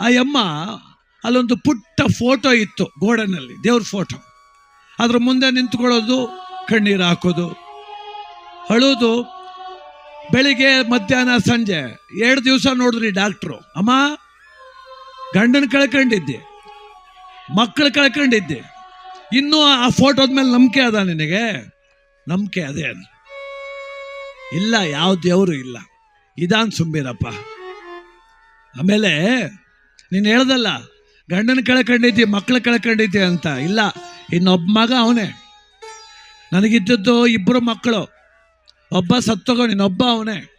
ಆ ಯಮ್ಮ ಅಲ್ಲೊಂದು ಪುಟ್ಟ ಫೋಟೋ ಇತ್ತು ಗೋಡನಲ್ಲಿ, ದೇವ್ರ ಫೋಟೋ. ಅದ್ರ ಮುಂದೆ ನಿಂತ್ಕೊಳ್ಳೋದು, ಕಣ್ಣೀರು ಹಾಕೋದು, ಅಳೋದು. ಬೆಳಿಗ್ಗೆ ಮಧ್ಯಾಹ್ನ ಸಂಜೆ, ಎರಡು ದಿವಸ ನೋಡಿದ್ರಿ ಡಾಕ್ಟ್ರು. ಅಮ್ಮ, ಗಂಡನ ಕಳ್ಕೊಂಡಿದ್ದೆ ಮಕ್ಕಳು ಕಳ್ಕೊಂಡಿದ್ದೆ. ಇನ್ನೂ ಆ ಫೋಟೋದ ಮೇಲೆ ನಂಬಿಕೆ ಅದ ನಿನಗೆ? ನಂಬಿಕೆ ಅದೇ. ಇಲ್ಲ, ಯಾವ ದೇವರು ಇಲ್ಲ. ಇದಾನ್ ಸುಂಬಿರಪ್ಪ. ಆಮೇಲೆ ನೀನು ಹೇಳ್ದಲ್ಲ, ಗಂಡನ ಕಳ್ಕೊಂಡಿದ್ದಿ ಮಕ್ಕಳು ಕಳ್ಕೊಂಡಿದ್ದಿ ಅಂತ. ಇಲ್ಲ, ಇನ್ನೊಬ್ಬ ಮಗ ಅವನೇ. ನನಗಿದ್ದದ್ದು ಇಬ್ಬರು ಮಕ್ಕಳು. ಒಬ್ಬ ಸತ್ತೋಗೋ ನಿನ್ನೊಬ್ಬ ಅವನೇ.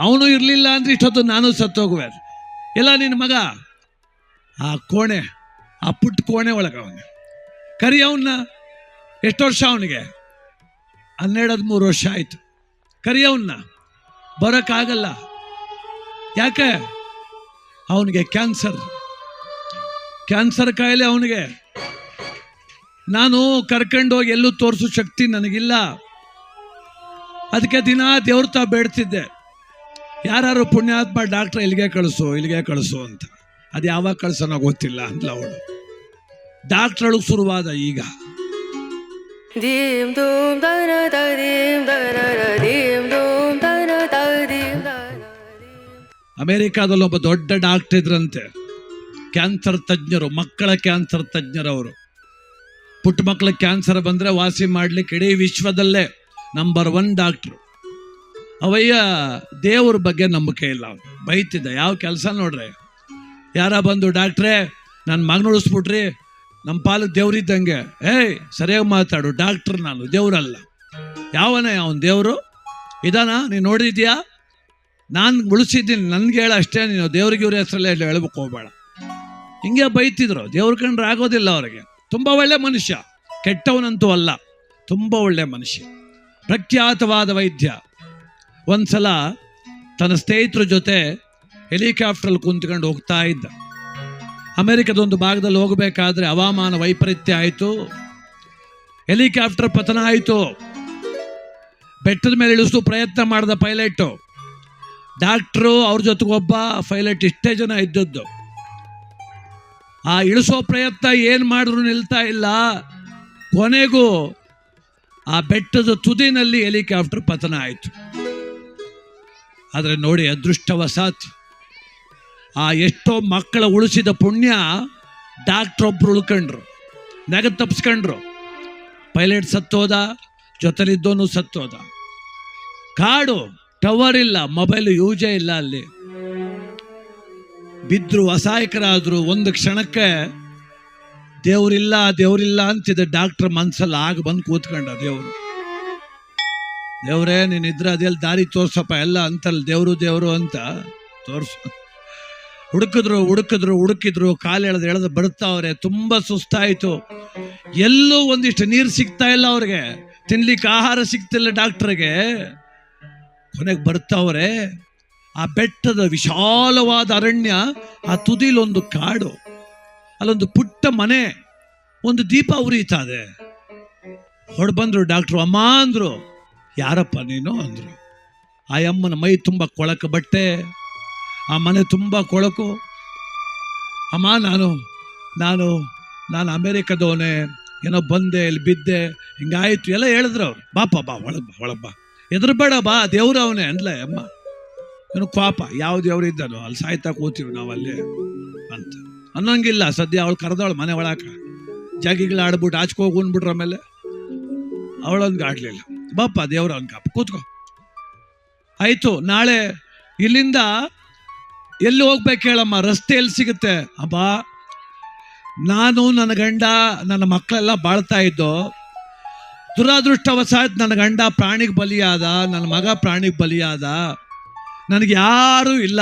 ಅವನು ಇರಲಿಲ್ಲ ಅಂದ್ರೆ ಇಷ್ಟೊತ್ತು ನಾನು ಸತ್ತೋಗುವೆ. ಇಲ್ಲ ನಿನ್ನ ಮಗ? ಆ ಕೋಣೆ, ಆ ಪುಟ್ಟ ಕೋಣೆ ಒಳಗೆ ಅವನು. ಕರಿ ಅವನ್ನ, ಎಷ್ಟು ವರ್ಷ ಅವನಿಗೆ? ಹನ್ನೆರಡು ಹದಿಮೂರು ವರ್ಷ ಆಯಿತು. ಕರಿ ಅವನ್ನ. ಬರೋಕ್ಕಾಗಲ್ಲ. ಯಾಕೆ? ಅವನಿಗೆ ಕ್ಯಾನ್ಸರ್ ಕ್ಯಾನ್ಸರ್ ಕಾಯಿಲೆ ಅವನಿಗೆ. ನಾನು ಕರ್ಕೊಂಡೋಗಿ ಎಲ್ಲೂ ತೋರಿಸೋ ಶಕ್ತಿ ನನಗಿಲ್ಲ. ಅದಕ್ಕೆ ದಿನ ದೇವ್ರ ಬೇಡ್ತಿದ್ದೆ. ಯಾರು ಪುಣ್ಯಾತ್ಮ ಡಾಕ್ಟ್ರ್ ಇಲ್ಲಿಗೆ ಕಳಿಸು ಇಲ್ಲಿಗೆ ಕಳಿಸು ಅಂತ. ಅದು ಯಾವಾಗ ಕಳ್ಸೋನೋ ಗೊತ್ತಿಲ್ಲ ಅಂತ ಅವಳು. ಡಾಕ್ಟ್ರಳು ಶುರುವಾದ ಈಗ. ಅಮೇರಿಕಾದಲ್ಲಿ ಒಬ್ಬ ದೊಡ್ಡ ಡಾಕ್ಟರ್ ಇದ್ರಂತೆ. ಕ್ಯಾನ್ಸರ್ ತಜ್ಞರು, ಮಕ್ಕಳ ಕ್ಯಾನ್ಸರ್ ತಜ್ಞರವರು ಪುಟ್ಟ ಮಕ್ಕಳ ಕ್ಯಾನ್ಸರ್ ಬಂದರೆ ವಾಸಿ ಮಾಡ್ಲಿಕ್ಕೆ ಇಡೀ ವಿಶ್ವದಲ್ಲೇ ನಂಬರ್ ಒನ್ ಡಾಕ್ಟ್ರು. ಅವಯ್ಯ, ದೇವ್ರ ಬಗ್ಗೆ ನಂಬಿಕೆ ಇಲ್ಲ ಅವ್ನು. ಬೈತಿದ್ದ, ಯಾವ ಕೆಲಸ ನೋಡ್ರಿ? ಯಾರ ಬಂದು, ಡಾಕ್ಟ್ರೇ ನನ್ನ ಮಗನ ಉಳಿಸ್ಬಿಟ್ರಿ ನಮ್ಮ ಪಾಲು ದೇವ್ರಿದ್ದಂಗೆ ಏಯ್, ಸರಿಯಾಗಿ ಮಾತಾಡು, ಡಾಕ್ಟ್ರ್ ನಾನು, ದೇವ್ರಲ್ಲ. ಯಾವನೇ ಅವನು ದೇವರು? ಇದಾನ? ನೀನು ನೋಡಿದ್ಯಾ? ನಾನು ಉಳಿಸಿದ್ದೀನಿ, ನನ್ಗೆ ಹೇಳ ಅಷ್ಟೇ ನೀನು. ದೇವ್ರಿಗೆ ಇವ್ರ ಹೆಸರಲ್ಲೇ ಹೇಳ್ಬೇಕು ಹೋಗ್ಬೇಡ. ಹಿಂಗೆ ಬೈತಿದ್ರು. ದೇವ್ರ ಕಂಡ್ರೆ ಆಗೋದಿಲ್ಲ ಅವರಿಗೆ. ತುಂಬ ಒಳ್ಳೆ ಮನುಷ್ಯ. ಕೆಟ್ಟವನಂತೂ ಅಲ್ಲ, ತುಂಬ ಒಳ್ಳೆ ಮನುಷ್ಯ. ಪ್ರಖ್ಯಾತವಾದ ವೈದ್ಯ. ಒಂದ್ಸಲ ತನ್ನ ಸ್ನೇಹಿತರ ಜೊತೆ ಹೆಲಿಕಾಪ್ಟ್ರಲ್ಲಿ ಕುಂತ್ಕೊಂಡು ಹೋಗ್ತಾ ಇದ್ದ. ಅಮೆರಿಕದೊಂದು ಭಾಗದಲ್ಲಿ ಹೋಗಬೇಕಾದ್ರೆ ಹವಾಮಾನ ವೈಪರೀತ್ಯ ಆಯಿತು. ಹೆಲಿಕಾಪ್ಟರ್ ಪತನ ಆಯಿತು. ಬೆಟ್ಟದ ಮೇಲೆ ಇಳಿಸು ಪ್ರಯತ್ನ ಮಾಡಿದ ಪೈಲಟು. ಡಾಕ್ಟ್ರು ಅವ್ರ ಜೊತೆಗೆ ಒಬ್ಬ ಪೈಲಟ್ ಇಷ್ಟೇ ಜನ ಇದ್ದದ್ದು. ಆ ಇಳಿಸೋ ಪ್ರಯತ್ನ ಏನು ಮಾಡಿದ್ರು ನಿಲ್ತಾ ಇಲ್ಲ. ಕೊನೆಗೂ ಆ ಬೆಟ್ಟದ ತುದಿನಲ್ಲಿ ಹೆಲಿಕಾಪ್ಟರ್ ಪತನ ಆಯಿತು. ಆದರೆ ನೋಡಿ ಅದೃಷ್ಟವಸಾತ್ ಆ ಎಷ್ಟೋ ಮಕ್ಕಳ ಉಳಿಸಿದ ಪುಣ್ಯ ಡಾಕ್ಟ್ರ್ ಒಬ್ರು ಉಳ್ಕೊಂಡ್ರು. ನೆಗ ತಪ್ಸ್ಕೊಂಡ್ರು. ಪೈಲಟ್ ಸತ್ತೋದ ಜೊತೆಲಿದ್ದೋನು ಸತ್ತೋದ. ಕಾಡು ಟವರ್ ಇಲ್ಲ, ಮೊಬೈಲ್ ಯೂಜೇ ಇಲ್ಲ ಅಲ್ಲಿ. ಬಿದ್ರು ಅಸಹಾಯಕರಾದ್ರು ಒಂದು ಕ್ಷಣಕ್ಕೆ ದೇವರಿಲ್ಲ ದೇವರಿಲ್ಲ ಅಂತಿದ್ದ ಡಾಕ್ಟರ್ ಮನ್ಸಲ್ಲಿ ಆಗ ಬಂದು ಕೂತ್ಕೊಂಡ ದೇವರು. ದೇವರೇ, ನೀನ್ ಇದ್ರೆ ಅದೆಲ್ಲ ದಾರಿ ತೋರ್ಸಪ್ಪ, ಎಲ್ಲ ಅಂತಲ್ಲ ದೇವರು ದೇವರು ಅಂತ ತೋರ್ಸು. ಹುಡುಕಿದ್ರು ಹುಡುಕಿದ್ರು ಹುಡುಕಿದ್ರು, ಕಾಲು ಎಳೆದು ಎಳೆದು ಬರ್ತಾವ್ರೆ ತುಂಬಾ ಸುಸ್ತಾಯಿತು. ಎಲ್ಲೂ ಒಂದಿಷ್ಟು ನೀರು ಸಿಗ್ತಾ ಇಲ್ಲ ಅವ್ರಿಗೆ. ತಿನ್ಲಿಕ್ಕೆ ಆಹಾರ ಸಿಗ್ತಿಲ್ಲ ಡಾಕ್ಟರ್ಗೆ. ಕೊನೆಗೆ ಬರ್ತಾವ್ರೆ ಆ ಬೆಟ್ಟದ ವಿಶಾಲವಾದ ಅರಣ್ಯ, ಆ ತುದಿಲೊಂದು ಕಾಡು, ಅಲ್ಲೊಂದು ಪುಟ್ಟ ಮನೆ, ಒಂದು ದೀಪ ಉರಿತಾದೆ ಹೊಡ್ ಬಂದ್ರು ಡಾಕ್ಟ್ರು, ಅಮ್ಮ, ಅಂದರು. ಯಾರಪ್ಪ ನೀನು? ಅಂದರು. ಆ ಅಮ್ಮನ ಮೈ ತುಂಬ ಕೊಳಕ ಬಟ್ಟೆ, ಆ ಮನೆ ತುಂಬ ಕೊಳಕು. ಅಮ್ಮ, ನಾನು ನಾನು ನಾನು ಅಮೇರಿಕದವನೇ, ಏನೋ ಬಂದೆ, ಇಲ್ಲಿ ಬಿದ್ದೆ, ಹಿಂಗಾಯ್ತು, ಎಲ್ಲ ಹೇಳಿದ್ರು ಅವ್ರು. ಬಾಪ, ಬಾ, ಒಳಗೆ ಬಾ, ಒಳಗೆ ಎದುರುಬೇಡ ಬಾ, ದೇವ್ರ ಅವನೇ ಅಂದ್ಲೆ, ಅಮ್ಮ. ಏನು ಪಾಪ, ಯಾವ ದೇವ್ರು ಇದ್ದಾನೋ, ಅಲ್ಲಿ ಸಾಯ್ತಾ ಕೂತೀವಿ ನಾವು ಅಲ್ಲಿ ಅಂತ. ಅನ್ನಂಗಿಲ್ಲ, ಸದ್ಯ ಅವಳು ಕರೆದವಳು ಮನೆ ಒಳಕ ಜಾಗಿಗಳು ಆಡ್ಬಿಟ್ಟು ಆಚೆ ಹೋಗಿ ಉಂಡ್ಬಿಟ್ರು ಆಮೇಲೆ. ಅವಳೊಂದು ಆಡ್ಲಿಲ್ಲ. ಬಾಪ ದೇವ್ರ ಅವ್ನ ಕಾಪ ಕೂತ್ಕೋ. ಆಯ್ತು, ನಾಳೆ ಇಲ್ಲಿಂದ ಎಲ್ಲಿ ಹೋಗ್ಬೇಕು ಹೇಳಮ್ಮ? ರಸ್ತೆ ಎಲ್ಲಿ ಸಿಗುತ್ತೆ? ಅಬ್ಬಾ, ನಾನು, ನನ್ನ ಗಂಡ, ನನ್ನ ಮಕ್ಕಳೆಲ್ಲ ಬಾಳ್ತಾ ಇದ್ದೋ ದುರಾದೃಷ್ಟವಶಾತ್ ನನ್ನ ಗಂಡ ಪ್ರಾಣಿಗೆ ಬಲಿಯಾದ, ನನ್ನ ಮಗ ಪ್ರಾಣಿಗೆ ಬಲಿಯಾದ. ನನಗೆ ಯಾರೂ ಇಲ್ಲ.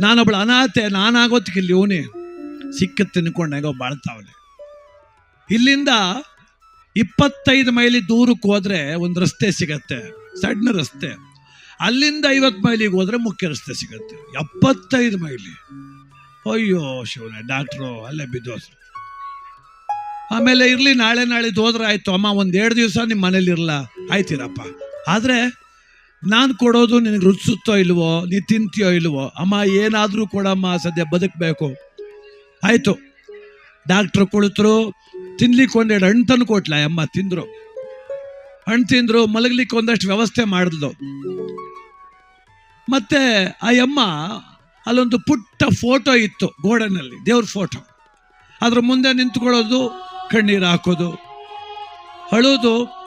ನಾನೊಬ್ಳು ಅನಾಥೆ ನಾನು ಇಲ್ಲಿ ಇವನೇ ಸಿಕ್ಕ ತಿನ್ಕೊಂಡು ಬಾಳ್ತಾವನೆ. ಇಲ್ಲಿಂದ ಇಪ್ಪತ್ತೈದು ಮೈಲಿ ದೂರಕ್ಕೆ ಹೋದರೆ ಒಂದು ರಸ್ತೆ ಸಿಗತ್ತೆ, ಸಣ್ಣ ರಸ್ತೆ. ಅಲ್ಲಿಂದ ಐವತ್ತು ಮೈಲಿಗೆ ಹೋದ್ರೆ ಮುಖ್ಯ ರಸ್ತೆ ಸಿಗತ್ತೆ. ಎಪ್ಪತ್ತೈದು ಮೈಲಿ. ಅಯ್ಯೋ ಶಿವನೇ, ಡಾಕ್ಟ್ರು ಅಲ್ಲೇ ಬಿದ್ದೋಸ್ರು ಆಮೇಲೆ ಇರಲಿ, ನಾಳೆ ನಾಳಿದ್ದು ಹೋದ್ರೆ ಆಯಿತು. ಅಮ್ಮ, ಒಂದು ಎರಡು ದಿವಸ ನಿಮ್ಮ ಮನೇಲಿ ಇರಲ್ಲ ಆಯ್ತಿರಪ್ಪ ಆದರೆ ನಾನು ಕೊಡೋದು ನಿನಗೆ ರುಚಿಸುತ್ತೋ ಇಲ್ವೋ, ನೀ ತಿಂತೀಯೋ ಇಲ್ವೋ, ಅಮ್ಮ, ಏನಾದರೂ ಕೊಡಮ್ಮ, ಸದ್ಯ ಬದುಕಬೇಕು. ಆಯಿತು. ಡಾಕ್ಟ್ರು ಕುಳಿತರು, ತಿನ್ಲಿಕ್ಕೆ ಒಂದೆರಡು ಹಣ್ಣು ತಂದು ಕೊಟ್ಲ, ಅಮ್ಮ, ತಿಂದರು. ಹಣ್ಣು ತಿಂದರು, ಮಲಗ್ಲಿಕ್ಕೆ ಒಂದಷ್ಟು ವ್ಯವಸ್ಥೆ ಮಾಡಿದ್ಲು. ಮತ್ತೆ ಆ ಅಮ್ಮ ಅಲ್ಲೊಂದು ಪುಟ್ಟ ಫೋಟೋ ಇತ್ತು ಗೋಡನಲ್ಲಿ, ದೇವ್ರ ಫೋಟೋ. ಅದ್ರ ಮುಂದೆ ನಿಂತ್ಕೊಳ್ಳೋದು ಕಣ್ಣೀರು ಹಾಕೋದು, ಅಳೋದು.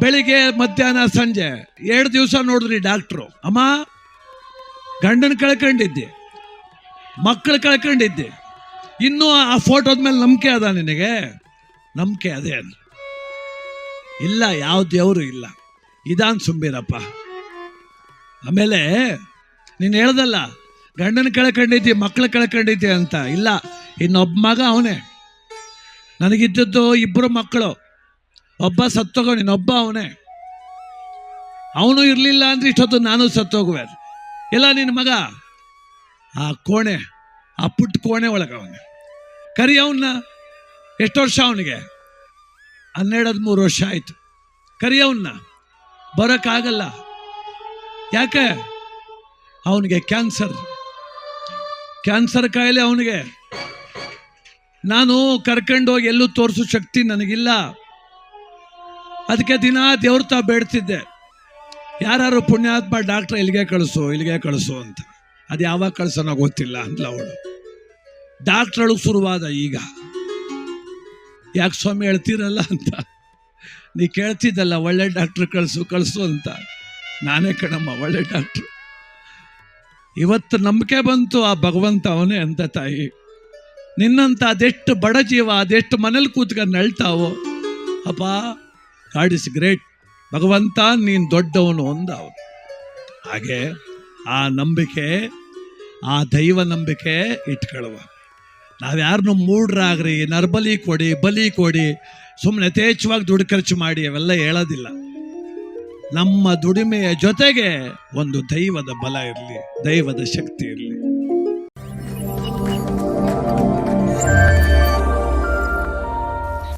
ಬೆಳಿಗ್ಗೆ, ಮಧ್ಯಾಹ್ನ, ಸಂಜೆ, ಎರಡು ದಿವಸ ನೋಡಿದ್ರಿ ಡಾಕ್ಟ್ರು. ಅಮ್ಮ, ಗಂಡನ ಕಳ್ಕೊಂಡಿದ್ದೆ. ಮಕ್ಕಳು ಕಳ್ಕೊಂಡಿದ್ದೆ. ಇನ್ನೂ ಆ ಫೋಟೋದ ಮೇಲೆ ನಂಬಿಕೆ ಅದ ನಿನಗೆ? ನಂಬಿಕೆ ಅದೇ ಅಲ್ಲ. ಇಲ್ಲ, ಯಾವ ದೇವರು ಇಲ್ಲ. ಇದಾನ್ ಸುಂಬಿರಪ್ಪ. ಆಮೇಲೆ, ನೀನು ಹೇಳ್ದಲ್ಲ, ಗಂಡನ ಕಳ್ಕೊಂಡಿದ್ದಿ ಮಕ್ಕಳು ಕಳ್ಕೊಂಡಿದ್ದೆ ಅಂತ. ಇಲ್ಲ, ಇನ್ನೊಬ್ಬ ಮಗ ಅವನೇ. ನನಗಿದ್ದದ್ದು ಇಬ್ಬರು ಮಕ್ಕಳು. ಒಬ್ಬ ಸತ್ತೋಗೋ ಇನ್ನೊಬ್ಬ ಅವನೇ. ಅವನು ಇರಲಿಲ್ಲ ಅಂದ್ರೆ ಇಷ್ಟೊತ್ತು ನಾನು ಸತ್ತೋಗುವೆ. ಇಲ್ಲ ನಿನ್ನ ಮಗ? ಆ ಕೋಣೆ, ಆ ಪುಟ್ಟ ಕೋಣೆ ಒಳಗೆ ಅವನು ಕರಿ ಅವನ್ನ ಎಷ್ಟು ವರ್ಷ ಅವನಿಗೆ? ಹನ್ನೆರಡು, ಹದಿಮೂರು ವರ್ಷ ಆಯ್ತು. ಕರಿ ಅವನ್ನ ಬರೋಕ್ಕಾಗಲ್ಲ. ಯಾಕೆ? ಅವನಿಗೆ ಕ್ಯಾನ್ಸರ್. ಕ್ಯಾನ್ಸರ್ ಕಾಯಿಲೆ ಅವನಿಗೆ. ನಾನು ಕರ್ಕೊಂಡೋಗಿ ಎಲ್ಲೂ ತೋರಿಸೋ ಶಕ್ತಿ ನನಗಿಲ್ಲ. ಅದಕ್ಕೆ ದಿನ ದೇವ್ರ ಬೇಡ್ತಿದ್ದೆ. ಯಾರು ಪುಣ್ಯಾತ್ಮ ಡಾಕ್ಟ್ರ್ ಇಲ್ಲಿಗೆ ಕಳಿಸು ಇಲ್ಲಿಗೆ ಕಳಿಸು ಅಂತ. ಅದು ಯಾವಾಗ ಕಳ್ಸೋನೋ ಗೊತ್ತಿಲ್ಲ ಅಂತ ಅವಳು. ಡಾಕ್ಟ್ರಳಿಗೆ ಶುರುವಾದ ಈಗ. ಯಾಕೆ ಸ್ವಾಮಿ ಹೇಳ್ತೀರಲ್ಲ ಅಂತ. ನೀ ಕೇಳ್ತಿದ್ದಲ್ಲ, ಒಳ್ಳೆ ಡಾಕ್ಟ್ರ್ ಕಳಿಸು ಕಳಿಸು ಅಂತ. ನಾನೇ ಕಣಮ್ಮ, ಒಳ್ಳೆ ಡಾಕ್ಟ್ರು. ಇವತ್ತು ನಂಬಿಕೆ ಬಂತು ಆ ಭಗವಂತ ಅವನೇ ಅಂತ ತಾಯಿ. ನಿನ್ನಂತ ಅದೆಷ್ಟು ಬಡ ಜೀವ, ಅದೆಷ್ಟು ಮನೇಲಿ ಕೂತ್ಕೊಂಡು ನಳ್ತಾವೋ ಅಪ್ಪ ಗಾಡ್ ಇಸ್ ಗ್ರೇಟ್ ಭಗವಂತ ನೀನು ದೊಡ್ಡವನು ಅಂದ ಹಾಗೆ ಆ ನಂಬಿಕೆ, ಆ ದೈವ ನಂಬಿಕೆ ಇಟ್ಕೊಳ್ಳುವ ನಾವ್ಯಾರನ್ನು ಮೂಡ್ರಾಗ್ರಿ ನರ್ಬಲಿ ಕೊಡಿ, ಬಲಿ ಕೊಡಿ ಸುಮ್ಮನೆ ಯಥೇಚ್ಛವಾಗಿ ದುಡ್ಡು ಖರ್ಚು ಮಾಡಿ ಅವೆಲ್ಲ ಹೇಳೋದಿಲ್ಲ. ನಮ್ಮ ದುಡಿಮೆಯ ಜೊತೆಗೆ ಒಂದು ದೈವದ ಬಲ ಇರಲಿ, ದೈವದ ಶಕ್ತಿ ಇರಲಿ.